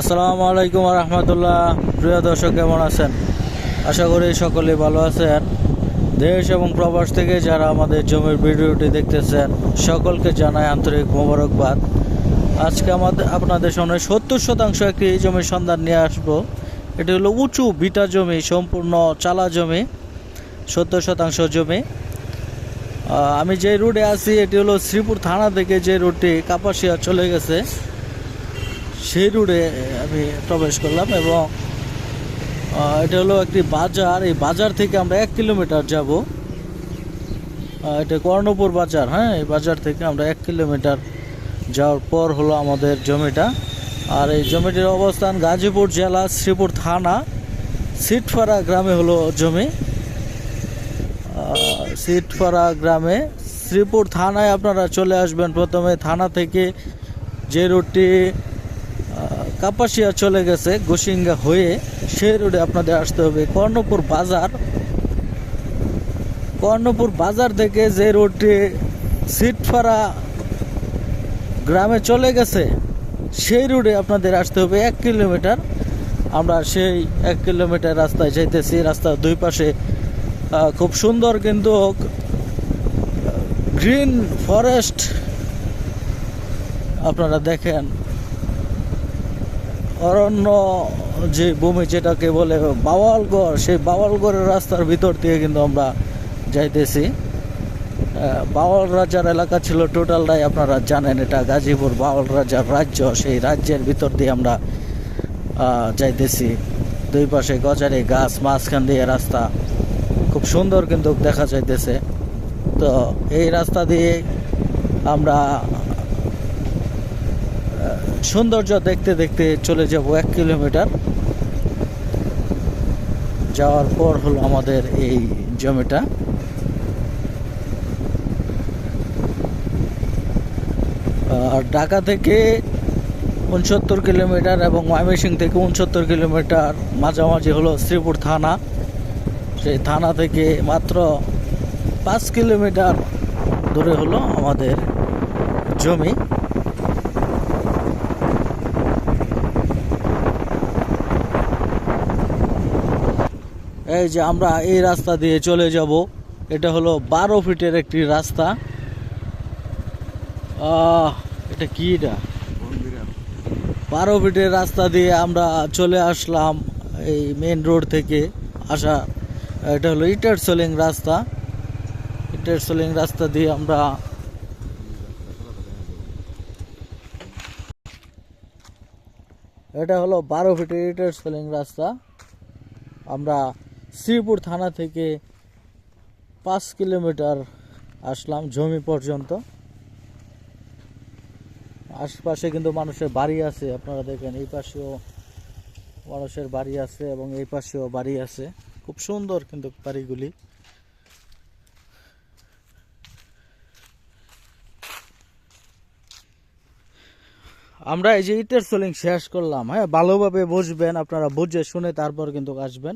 আসসালামু আলাইকুম রহমতুল্লাহ। প্রিয় দর্শক, কেমন আছেন? আশা করি সকলে ভালো আছেন। দেশ এবং প্রবাস থেকে যারা আমাদের জমির ভিডিওটি দেখতেছেন, সকলকে জানায় আন্তরিক মোবারকবাদ। আজকে আমাদের আপনাদের সামনে সত্তর শতাংশ একটি জমির সন্ধান নিয়ে আসব। এটি হলো উঁচু বিটা জমি, সম্পূর্ণ চালা জমি, সত্তর শতাংশ জমি। আমি যে রুটে আছি, এটি হলো শ্রীপুর থানা থেকে যে রুটটি কাপাসিয়া চলে গেছে। সেই রুটে আমি প্রবেশ করলাম এবং এটা হলো একটি বাজার। এই বাজার থেকে আমরা এক কিলোমিটার যাব। এটা কর্ণপুর বাজার হ্যাঁ? এই বাজার থেকে আমরা এক কিলোমিটার যাওয়ার পর হলো আমাদের জমিটা। আর এই জমিটির অবস্থান গাজীপুর জেলা শ্রীপুর থানা সিটফাড়া গ্রামে হলো জমি। আহ, সিটপাড়া গ্রামে শ্রীপুর থানায় আপনারা চলে আসবেন প্রথমে। থানা থেকে যে রুটটি কাপাসিয়া চলে গেছে গোসিঙ্গা হয়ে সেই রোডে আপনাদের আসতে হবে। কর্ণপুর বাজার কর্ণপুর বাজার থেকে যে রুটটি সিটপাড়া গ্রামে চলে গেছে, সেই রুটে আপনাদের আসতে হবে এক কিলোমিটার। আমরা সেই এক কিলোমিটার রাস্তায় যাইতেছি রাস্তার দুই পাশে খুব সুন্দর কিন্তু গ্রিন ফরেস্ট। আপনারা দেখেন অরণ্য যে ভূমি যেটাকে বলে বাওয়ালগড়, সেই বাওয়ালগড়ের রাস্তার ভিতর দিয়ে কিন্তু আমরা যাইতেছি। বাওয়াল রাজার এলাকা ছিল টোটালটাই আপনারা জানেন, এটা গাজীপুর বাওয়াল রাজার রাজ্য, সেই রাজ্যের ভিতর দিয়ে আমরা যাইতেছি। দুই পাশে গজারে গাছ, মাঝখান দিয়ে রাস্তা, খুব সুন্দর কিন্তু দেখা যাইতেছে। তো এই রাস্তা দিয়ে আমরা সৌন্দর্য দেখতে দেখতে চলে যাব এক কিলোমিটার। যাওয়ার পর হলো আমাদের এই জমিটা। ঢাকা থেকে উনসত্তর কিলোমিটার এবং ময়মনসিং থেকে উনসত্তর কিলোমিটার মাঝামাঝি হলো শ্রীপুর থানা। সেই থানা থেকে মাত্র পাঁচ কিলোমিটার দূরে হলো আমাদের জমি। এই যে আমরা এই রাস্তা দিয়ে চলে যাব, এটা হলো বারো ফিটের একটি রাস্তা। এটা কি এটা? বারো ফিটের রাস্তা দিয়ে আমরা চলে আসলাম এই মেন রোড থেকে আসা। এটা হলো ইটার সোলিং রাস্তা। ইটার সোলিং রাস্তা দিয়ে আমরা এটা হলো বারো ফিটের ইটার সোলিং রাস্তা। আমরা শ্রীপুর থানা থেকে পাঁচ কিলোমিটার আসলাম জমি পর্যন্ত। আশপাশে কিন্তু মানুষের বাড়ি আছে, আপনারা দেখেন এই পাশেও মানুষের বাড়ি আছে এবং এই পাশেও বাড়ি আছে। খুব সুন্দর কিন্তু বাড়িগুলি। আমরা এই যে ইটের সোলিং শেষ করলাম হ্যাঁ ভালোভাবে বুঝবেন আপনারা বুঝে শুনে তারপর কিন্তু আসবেন।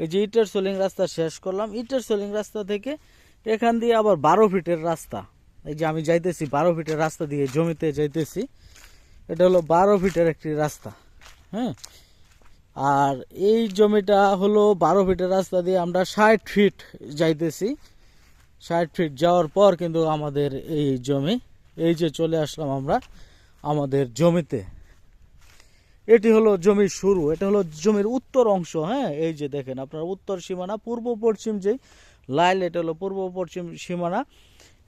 এই যে ইটের সোলিং রাস্তা শেষ করলাম। ইটের সোলিং রাস্তা থেকে এখান দিয়ে আবার বারো ফিটের রাস্তা। এই যে আমি যাইতেছি, বারো ফিটের রাস্তা দিয়ে জমিতে যাইতেছি, এটা হলো বারো ফিটের একটি রাস্তা হ্যাঁ? আর এই জমিটা হলো বারো ফিটের রাস্তা দিয়ে আমরা ষাট ফিট যাইতেছি। ষাট ফিট যাওয়ার পর কিন্তু আমাদের এই জমি, এই যে চলে আসলাম আমরা আমাদের জমিতে। এটি হলো জমির শুরু, এটা হলো জমির উত্তর অংশ হ্যাঁ? এই যে দেখেন আপনার উত্তর সীমানা, পূর্ব পশ্চিম যে লাইল এটা হলো পূর্ব পশ্চিম সীমানা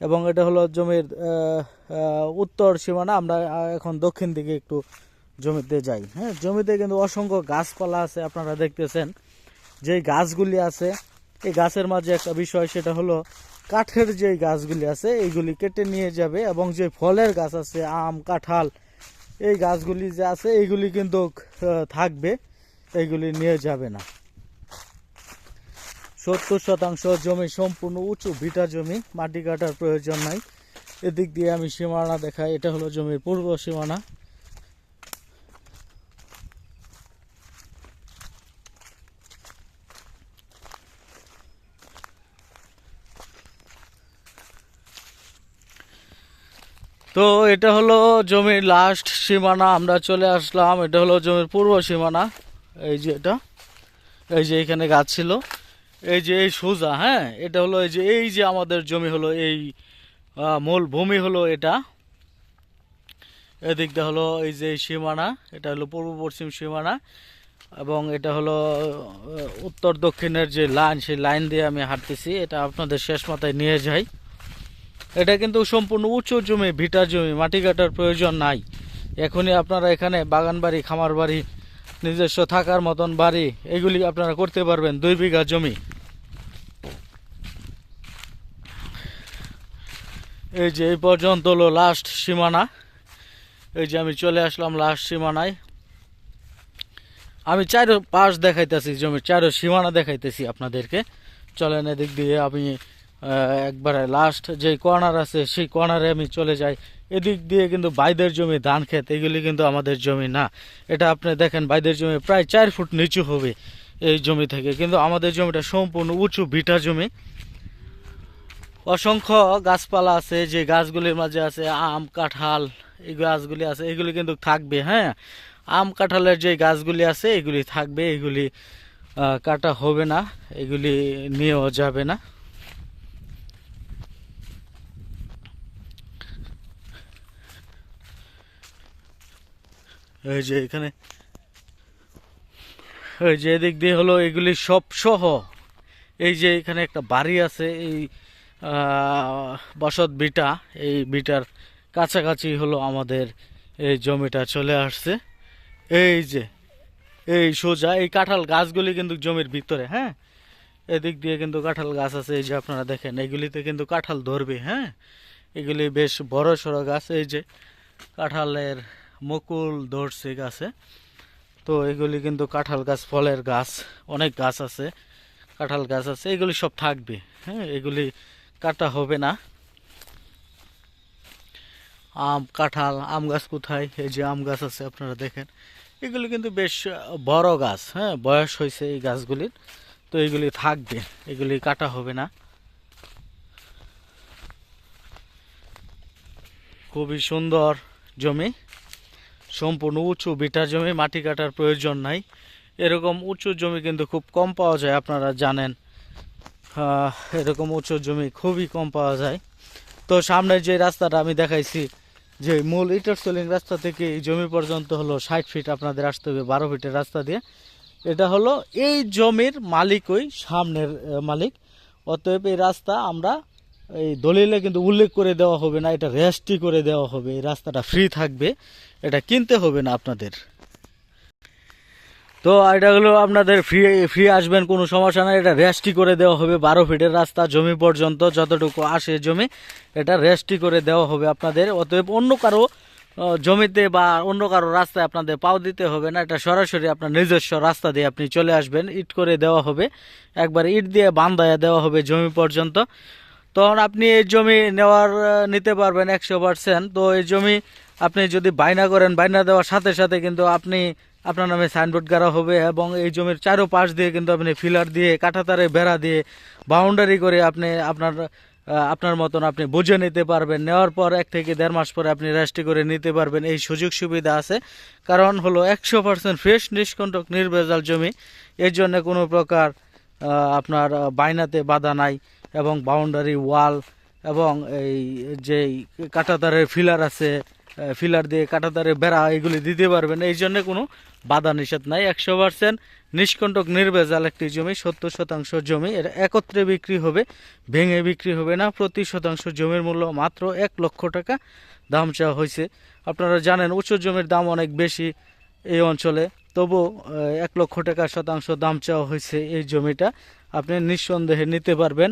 এবং এটা হলো জমির উত্তর সীমানা। আমরা এখন দক্ষিণ দিকে একটু জমিতে যাই হ্যাঁ? জমিতে কিন্তু অসংখ্য গাছপালা আছে, আপনারা দেখতেছেন। যে গাছগুলি আছে, এই গাছের মাঝে একটা বিষয়, সেটা হলো কাঠের যে গাছগুলি আছে, এইগুলি কেটে নিয়ে যাবে এবং যে ফলের গাছ আছে, আম, কাঁঠাল এই গাছগুলি যে আছে, এইগুলি কিন্তু থাকবে। এইগুলি নিয়ে যাবে না। সত্তর শতাংশ জমি সম্পূর্ণ উঁচু, ভিটা জমি, মাটি কাটার প্রয়োজন নাই। এদিক দিয়ে আমি সীমানা দেখাই, এটা হলো জমির পূর্ব সীমানা। তো এটা হলো জমির লাস্ট সীমানা, আমরা চলে আসলাম। এটা হলো জমির পূর্ব সীমানা। এই যে এটা, এই যে এখানে গাছ ছিল। এই যে এই সোজা হ্যাঁ? এটা হলো এই যে এই যে আমাদের জমি হলো, এই মূল ভূমি হলো এটা। এদিকটা হলো এই যে সীমানা, এটা হলো পূর্ব পশ্চিম সীমানা এবং এটা হলো উত্তর দক্ষিণের যে লাইন, সেই লাইন দিয়ে আমি হাঁটতেছি। এটা আপনাদের শেষ মাথায় নিয়ে যাই। এটা কিন্তু সম্পূর্ণ উঁচু জমি, ভিটার জমি, মাটি কাটার প্রয়োজন নাই। এখনই আপনারা এখানে বাগান বাড়ি, খামার বাড়ি, নিজস্ব থাকার মতন বাড়ি, এগুলি আপনারা করতে পারবেন দুই বিঘা জমি। এই যে এই পর্যন্ত হলো লাস্ট সীমানা। এই যে আমি চলে আসলাম লাস্ট সীমানায়। আমি চারো পাশ দেখাইতেছি জমির, চারো সীমানা দেখাইতেছি আপনাদেরকে। চলেন এদিক দিয়ে আমি একবারে লাস্ট যে কর্নার আছে, সেই কর্নারে আমি চলে যাই। এদিক দিয়ে কিন্তু বাইদের জমি, ধান ক্ষেত, এগুলি কিন্তু আমাদের জমি না। এটা আপনি দেখেন, বাইদের জমি প্রায় চার ফুট নিচু হবে এই জমি থেকে। কিন্তু আমাদের জমিটা সম্পূর্ণ উঁচু, ভিটা জমি। অসংখ্য গাছপালা আছে, যে গাছগুলির মাঝে আছে আম, কাঁঠাল, এই গাছগুলি আছে, এগুলি কিন্তু থাকবে হ্যাঁ? আম, কাঁঠালের যে গাছগুলি আছে, এগুলি থাকবে, এগুলি কাটা হবে না, এগুলি নিয়েও যাবে না। এই যে এখানে, এই যে এদিক দিয়ে হলো এগুলি সব সহ। এই যে এখানে একটা বাড়ি আছে, এই বসত বিটা এই বিটার কাছাকাছি হলো আমাদের এই জমিটা চলে আসছে। এই যে, এই সোজা, এই কাঁঠাল গাছগুলি কিন্তু জমির ভিতরে হ্যাঁ? এদিক দিয়ে কিন্তু কাঁঠাল গাছ আছে, এই যে আপনারা দেখেন, এগুলিতে কিন্তু কাঁঠাল ধরবে হ্যাঁ? এগুলি বেশ বড় সড়ো গাছ, এই যে কাঁঠালের মুকুল ধরছে গাছে তো এগুলি কিন্তু কাঁঠাল গাছ, ফলের গাছ, অনেক গাছ আছে, কাঁঠাল গাছ আছে, এগুলি সব থাকবে। হ্যাঁ এগুলি কাটা হবে না। আম, কাঁঠাল, আম গাছ কোথায়? এই যে আম গাছ আছে, আপনারা দেখেন। এগুলি কিন্তু বেশ বড় গাছ হ্যাঁ বয়স হয়েছে এই গাছগুলির। তো এগুলি থাকবে, এগুলি কাটা হবে না। খুবই সুন্দর জমি। সম্পূর্ণ উঁচু বিটা জমি, মাটি কাটার প্রয়োজন নাই। এরকম উঁচু জমি কিন্তু খুব কম পাওয়া যায়, আপনারা জানেন। এরকম উঁচু জমি খুবই কম পাওয়া যায়। তো সামনে যে রাস্তাটা আমি দেখাইছি, যে মূল ইটার সোলিং রাস্তা থেকে এই জমি পর্যন্ত হলো ষাট ফিট আপনাদের আসতে হবে বারো ফিটের রাস্তা দিয়ে। এটা হলো এই জমির মালিকই, সামনের মালিক। অতএব এই রাস্তা আমরা এই দলিলে কিন্তু উল্লেখ করে দেওয়া হবে না, এটা রেস্টই করে দেওয়া হবে, এই রাস্তাটা ফ্রি থাকবে, এটা কিনতে হবে না আপনাদের। তো এটা হলো আপনাদের ফ্রি ফ্রি আসবেন, কোনো সমস্যা নাই, এটা রেস্টই করে দেওয়া হবে, বারো ফিটের রাস্তা, জমি পর্যন্ত যতটুকু আসে জমি, এটা রেস্টই করে দেওয়া হবে আপনাদের। অতএব অন্য কারও জমিতে বা অন্য কারও রাস্তায় আপনাদের পাও দিতে হবে না, এটা সরাসরি আপনার নিজস্ব রাস্তা দিয়ে আপনি চলে আসবেন, ইট করে দেওয়া হবে। একবার ইট দিয়ে বান্ধায়া দেওয়া হবে জমি পর্যন্ত। তখন আপনি এই জমি নেওয়ার নিতে পারবেন একশো পার্সেন্ট তো এই জমি আপনি যদি বাইনা করেন বাইনা দেওয়ার সাথে সাথে কিন্তু আপনি, আপনার নামে সাইনবোর্ড গাড়া হবে এবং এই জমির চারো পাশ দিয়ে কিন্তু আপনি ফিলার দিয়ে কাঁটাতারে বেড়া দিয়ে বাউন্ডারি করে আপনি আপনার আপনার মতন আপনি বুঝে নিতে পারবেন। নেওয়ার পর এক থেকে দেড় মাস পরে আপনি রেস্টি করে নিতে পারবেন। এই সুযোগ সুবিধা আছে। কারণ হলো একশো পার্সেন্ট ফ্রেশ নিষ্কণ্টক, নির্ভেজাল জমি। এর জন্য কোনো প্রকার আপনার বাইনাতে বাধা নাই। এবং বাউন্ডারি ওয়াল এবং এই যে কাঁটাতারের ফিলার আছে ফিলার দিয়ে কাঁটাতারে বেড়া এগুলি দিতে পারবেন। এই জন্য কোনো বাধা নিষেধ নাই। একশো পার্সেন্ট নিষ্কণ্টক নির্ভেজাল একটি জমি, সত্তর শতাংশ জমি। এটা একত্রে বিক্রি হবে, ভেঙে বিক্রি হবে না। প্রতি শতাংশ জমির মূল্য মাত্র এক লক্ষ টাকা দাম চাওয়া হয়েছে। আপনারা জানেন উঁচু জমির দাম অনেক বেশি এই অঞ্চলে। তবু এক লক্ষ টাকা শতাংশ দাম চাওয়া হয়েছে এই জমিটা। আপনি নিঃসন্দেহে নিতে পারবেন।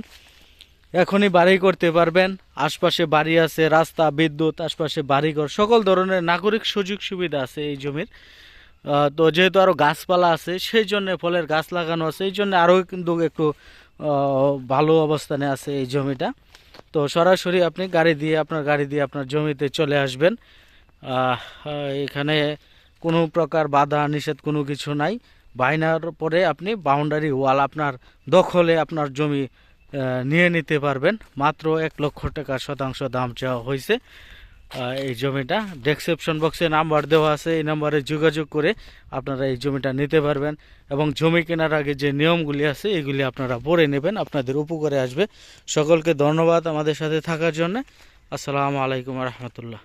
এখনই বাড়ি করতে পারবেন। আশপাশে বাড়ি আছে, রাস্তা, বিদ্যুৎ, আশপাশে বাড়িঘর, সকল ধরনের নাগরিক সুযোগ সুবিধা আছে এই জমির। তো যেহেতু আরও গাছপালা আছে, সেই জন্য ফলের গাছ লাগানো আছে, এই জন্য আরও কিন্তু একটু ভালো অবস্থানে আছে এই জমিটা। তো সরাসরি আপনি গাড়ি দিয়ে, আপনার গাড়ি দিয়ে আপনার জমিতে চলে আসবেন। এখানে কোনো প্রকার বাধা, নিষেধ কোনো কিছু নাই। বাইনার পরে আপনি বাউন্ডারি ওয়াল আপনার দখলে আপনার জমি নিয়ে নিতে পারবেন। মাত্র এক লক্ষ টাকা শতাংশ দাম চাওয়া হয়েছে। এই জমিটা ডেসক্রিপশন বক্সে নাম্বার দেওয়া আছে। এই নাম্বারে যোগাযোগ করে আপনারা এই জমিটা নিতে পারবেন এবং জমি কেনার আগে যে নিয়মগুলি আছে, এগুলি আপনারা পড়ে নেবেন। আপনাদের উপকারে আসবে। সকলকে ধন্যবাদ আমাদের সাথে থাকার জন্য। আসসালামু আলাইকুম রহমতুল্লাহ।